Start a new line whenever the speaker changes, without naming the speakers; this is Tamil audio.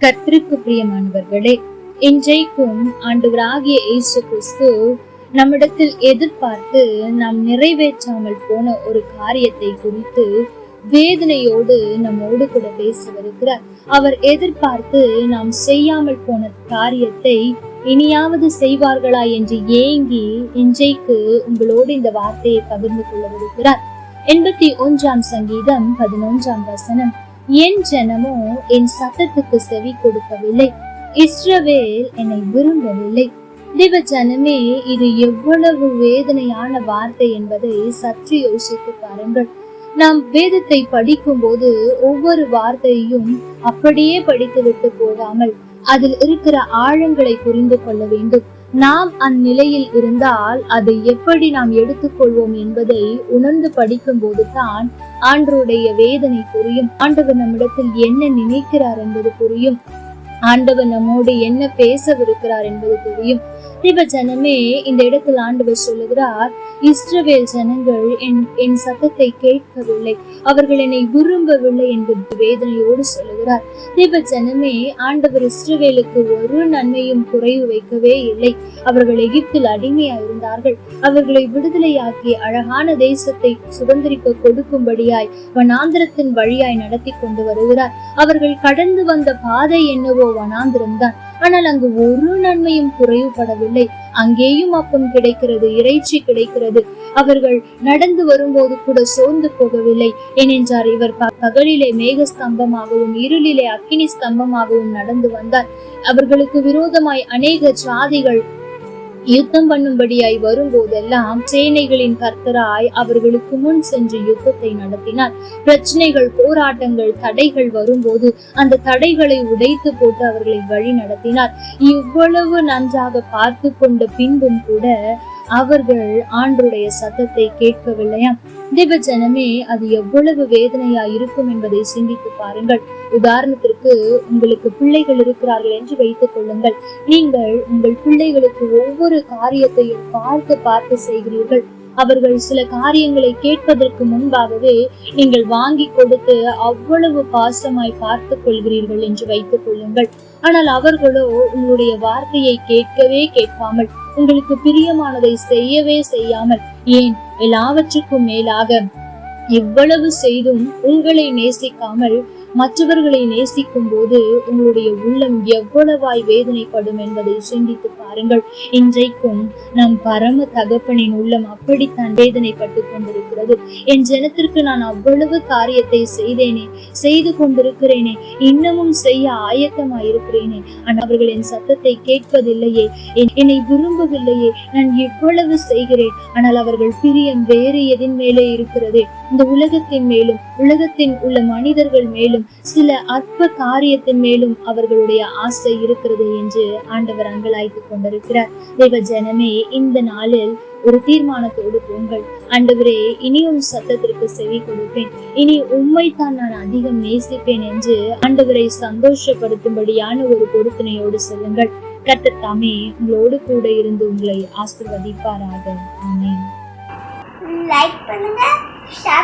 கர்த்தருக்கு பிரியமானவர்களே இன்றைக்கும் ஆண்டவராகிய இயேசு கிறிஸ்து நம்மிடத்தில் எதிர்பார்த்து நாம் நிறைவேற்றாமல் போன ஒரு காரியத்தை குறித்து வேதனையோடு நம்மோடு கூட பேச அவர் எதிர்பார்த்து நாம் செய்யாமல் போன காரியத்தை இனியாவது செய்வார்களா என்று ஏங்கி இன்றைக்கு உங்களோடு இந்த வார்த்தையை பகிர்ந்து கொள்ள வருகிறார் எண்பத்தி ஒன்றாம் சங்கீதம் பதினொன்றாம் வசனம். என் ஜனமோ என் சத்தத்துக்கு செவி கொடுக்கவில்லை. இஸ்ரவேல் என்னை விரும்பவில்லை. தேவ ஜனமே இது எவ்வளவு வேதனையான வார்த்தை என்பதை சற்று யோசித்து பாருங்கள். நாம் வேதத்தை படிக்கும் போது ஒவ்வொரு வார்த்தையும் அப்படியே படித்துவிட்டு போகாமல் அதில் இருக்கிற ஆழங்களை புரிந்து கொள்ள வேண்டும். நாம் அந்நிலையில் இருந்தால் அதை எப்படி நாம் எடுத்துக்கொள்வோம் என்பதை உணர்ந்து படிக்கும் போதுதான் ஆண்டருடைய வேதனை புரியும். ஆண்டவர் நம்மிடத்தில் என்ன நினைக்கிறார் என்பது புரியும். ஆண்டவர் நம்மோடு என்ன பேசவிருக்கிறார் என்பது புரியும். தேவ ஜனமே இந்த இடத்தில் ஆண்டவர் சொல்லுகிறார் இஸ்ரவேல் ஜனங்கள் என் என் சத்தத்தை கேட்கவில்லை. அவர்கள் என்னை விரும்பவில்லை என்று வேதனையோடு சொல்லுகிறார். தேவ ஜனமே ஆண்டவர் இஸ்ரவேலுக்கு ஒரு நன்மையும் குறைவு வைக்கவே இல்லை. அவர்கள் எகிப்தில் அடிமையா இருந்தார்கள் அவர்களை விடுதலையாக்கி அழகான தேசத்தை சுதந்திரிக்க கொடுக்கும்படியாய் வனாந்திரத்தின் வழியாய் நடத்தி கொண்டு வருகிறார். அவர்கள் கடந்து வந்த பாதை என்னவோ வனாந்திரம்தான். ஆனால் அங்கு ஒரு நன்மையும் குறைவுபடவில்லை. அங்கேயும் அப்பம் கிடைக்கிறது இறைச்சி கிடைக்கிறது. அவர்கள் நடந்து வரும்போது கூட சோர்ந்து போகவில்லை. ஏனென்றார் இவர் ப- பகலிலே மேக ஸ்தம்பமாகவும் இருளிலே அக்கினி ஸ்தம்பமாகவும் நடந்து வந்தார். அவர்களுக்கு விரோதமாய் அநேக ஜாதிகள் யுத்தம் பண்ணும்படியாய் வரும்போதெல்லாம் சேனைகளின் கர்த்தராய் அவர்களுக்கு முன் சென்று யுத்தத்தை நடத்தினார். பிரச்சனைகள் போராட்டங்கள் தடைகள் வரும்போது அந்த தடைகளை உடைத்து போட்டு அவர்களை வழி நடத்தினார் இவ்வளவு நன்றாக பார்த்து கொண்ட பின்பும் கூட அவர்கள் ஆண்டருடைய சத்தத்தை கேட்கவில்லையா? திவ ஜனமே அது எவ்வளவு வேதனையா இருக்கும் என்பதை சிந்தித்து பாருங்கள். உதாரணத்திற்கு உங்களுக்கு பிள்ளைகள் இருக்கிறார்கள் என்று வைத்துக் கொள்ளுங்கள். நீங்கள் உங்கள் பிள்ளைகளுக்கு ஒவ்வொரு காரியத்தையும் பார்த்து பார்த்து செய்கிறீர்கள். அவர்கள் சில காரியங்களை கேட்பதற்கு முன்பாகவே நீங்கள் வாங்கி கொடுத்து அவ்வளவு பாசமாய் பார்த்து கொள்கிறீர்கள் என்று வைத்துக் கொள்ளுங்கள். ஆனால் அவர்களோ உங்களுடைய வார்த்தையை கேட்கவே கேட்காமல் உங்களுக்கு பிரியமானதை செய்யவே செய்யாமல் ஏன் எல்லாவற்றுக்கும் மேலாக இவ்வளவு செய்தும் உங்களை நேசிக்காமல் மற்றவர்களை நேசிக்கும் போது உங்களுடைய உள்ளம் எவ்வளவாய் வேதனைப்படும் என்பதை சிந்தித்து பாருங்கள். இன்றைக்கும் நம் பரம தகப்பனின் உள்ளம் அப்படித்தான் வேதனைப்பட்டு கொண்டிருக்கிறது. என் ஜனத்திற்கு நான் அவ்வளவு காரியத்தை செய்தேனே செய்து கொண்டிருக்கிறேனே இன்னமும் செய்ய ஆயத்தமாய் இருக்கிறேனே ஆனால் அவர்கள் என் சத்தத்தை கேட்பதில்லையே என்னை விரும்பவில்லையே நான் எவ்வளவு செய்கிறேன். ஆனால் அவர்கள் பிரியம் வேறு எதின் மேலே இருக்கிறதே. இந்த உலகத்தின் மேலும் உலகத்தின் உள்ள மனிதர்கள் மேலும் சில அற்ப காரியத்தின் மேலும் அவர்களுடைய ஆசை இருக்கிறது என்று ஆண்டவர் அங்கலாய்த்துக் கொண்டிருக்கிறார். தேவ ஜனமே இந்த நாளில் ஒரு தீர்மானத்தோடு போங்கள். ஆண்டவரே இனியும் சத்தத்திற்கு செவி கொடுப்பேன். இனி உண்மைத்தான் நான் அதிகம் நேசிப்பேன் என்று ஆண்டவரை சந்தோஷப்படுத்தும்படியான ஒரு பொருத்தனையோடு செல்லுங்கள். கத்தத்தாமே உங்களோடு கூட இருந்து உங்களை ஆசிர்வதிப்பாராக. ஆமேன்.
லைக் பண்ணுங்க ஷேர் பண்ணுங்க